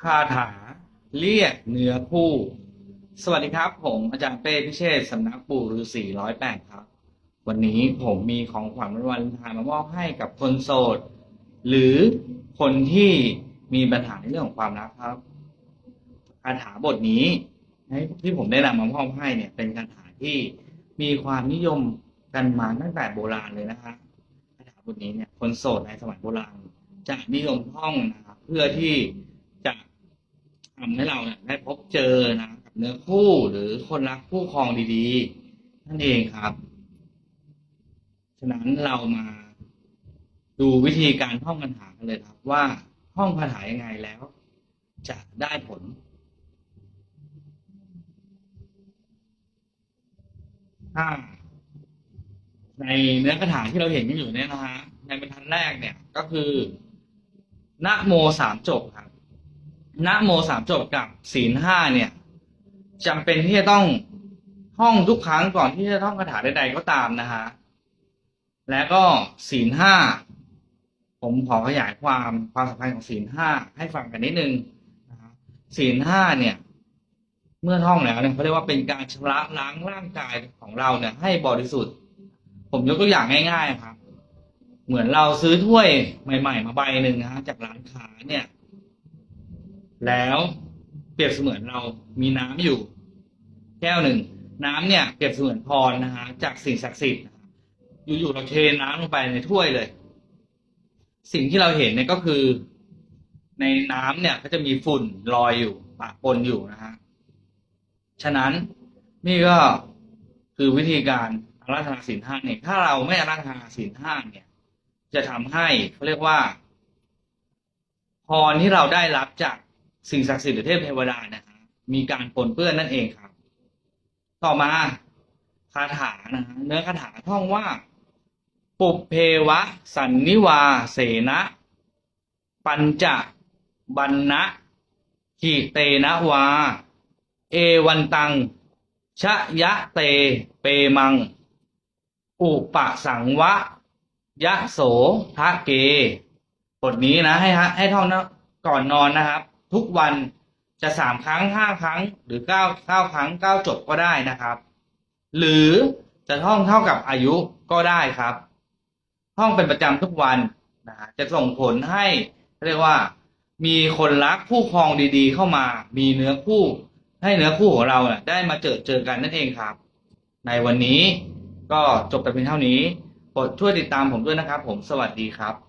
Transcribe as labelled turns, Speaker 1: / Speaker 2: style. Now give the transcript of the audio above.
Speaker 1: คาถาเรียกเนื้อคู่ สวัสดีครับ ผมอาจารย์เป้พิเชษสำนักปู่ฤาษีร้อยแปดครับ วันนี้ผมมีของขวัญวันวาเลนไทน์มามอบให้กับคนโสด หรือคนที่มีปัญหาในเรื่องของความรักครับคาถาบทนี้ที่ผมได้นำมามอบให้เนี่ย เป็นคาถาที่มีความนิยมกันมาตั้งแต่โบราณเลยนะคะคาถาบทนี้เนี่ยคนโสดในสมัยโบราณจะนิยมท่องนะครับเพื่อที่ ทำให้เราเนี่ยได้พบเจอนะกับเนื้อคู่หรือคนรักคู่ครองดีๆ นั่นเองครับ ฉะนั้นเรามาดูวิธีการท่องคาถากันเลยครับ ว่าท่องคาถายังไงแล้ว จะได้ผลถ้าในเนื้อกระถางที่เราเห็นกันอยู่เนี่ยนะฮะในบรรทัดแรกเนี่ยก็คือนะโมสามจบครับ นะโมสามจบกับศีลห้าเนี่ยจำเป็นที่จะต้องท่องทุกครั้งก่อนที่จะท่องคาถาใด ๆ ก็ตามนะฮะแล้วก็ศีลห้าผมขอขยายความความสำคัญของศีลห้าให้ฟังกันนิดนึงนะฮะศีลห้าเนี่ย เมื่อท่องแล้วเนี่ยเขาเรียกว่าเป็นการชำระล้างร่างกายของเราเนี่ย ให้บริสุทธิ์ ผมยกตัวอย่างง่าย ๆ ครับ เหมือนเราซื้อถ้วยใหม่ ๆ มาใบหนึ่งนะฮะจากร้านค้าเนี่ย แล้วเปรียบเสมือนเรามีน้ำอยู่ แก้วหนึ่ง น้ำเนี่ยเปรียบเสมือนพรนะฮะจากสิ่งศักดิ์สิทธิ์อยู่ๆเราเทน้ำลงไปในถ้วยเลย สิ่งที่เราเห็นเนี่ยก็คือ ในน้ำเนี่ยก็จะมีฝุ่นลอยอยู่ปะปนอยู่นะฮะฉะนั้นนี่ก็คือวิธีการอาราธนาศีลห้าเนี่ยถ้าเราไม่อาราธนาศีลห้าเนี่ย จะทำให้เขาเรียกว่าพรที่เราได้รับจาก สิ่งศักดิ์สิทธิ์หรือเทพเทวดานะฮะมีการปนเปื้อนนั่นเองครับ ต่อมาคาถานะฮะเนื้อคาถาท่องว่า ปุเพวะ สันนิวา เสนะ ปัญจบันนะหิเตนะวา เอวันตัง ชะยะเตเปมัง อุปสังวะ ยะโสทะเกบทนี้นะ ให้ฮะให้ท่องนะก่อนนอนนะครับ ทุกวันจะสามครั้งห้าครั้ง หรือเก้าเก้าครั้งเก้าจบก็ได้นะครับ หรือจะท่องเท่ากับอายุก็ได้ครับ ท่องเป็นประจำทุกวันนะฮะจะส่งผลให้เรียกว่า มีคนรักคู่ครองดีๆ เข้ามา มีเนื้อคู่ ให้เนื้อคู่ของเราเนี่ยได้มาเจอเจอกันนั่นเองครับ ในวันนี้ก็จบแต่เพียงเท่านี้โปรดช่วยติดตามผมด้วยนะครับ ผมสวัสดีครับ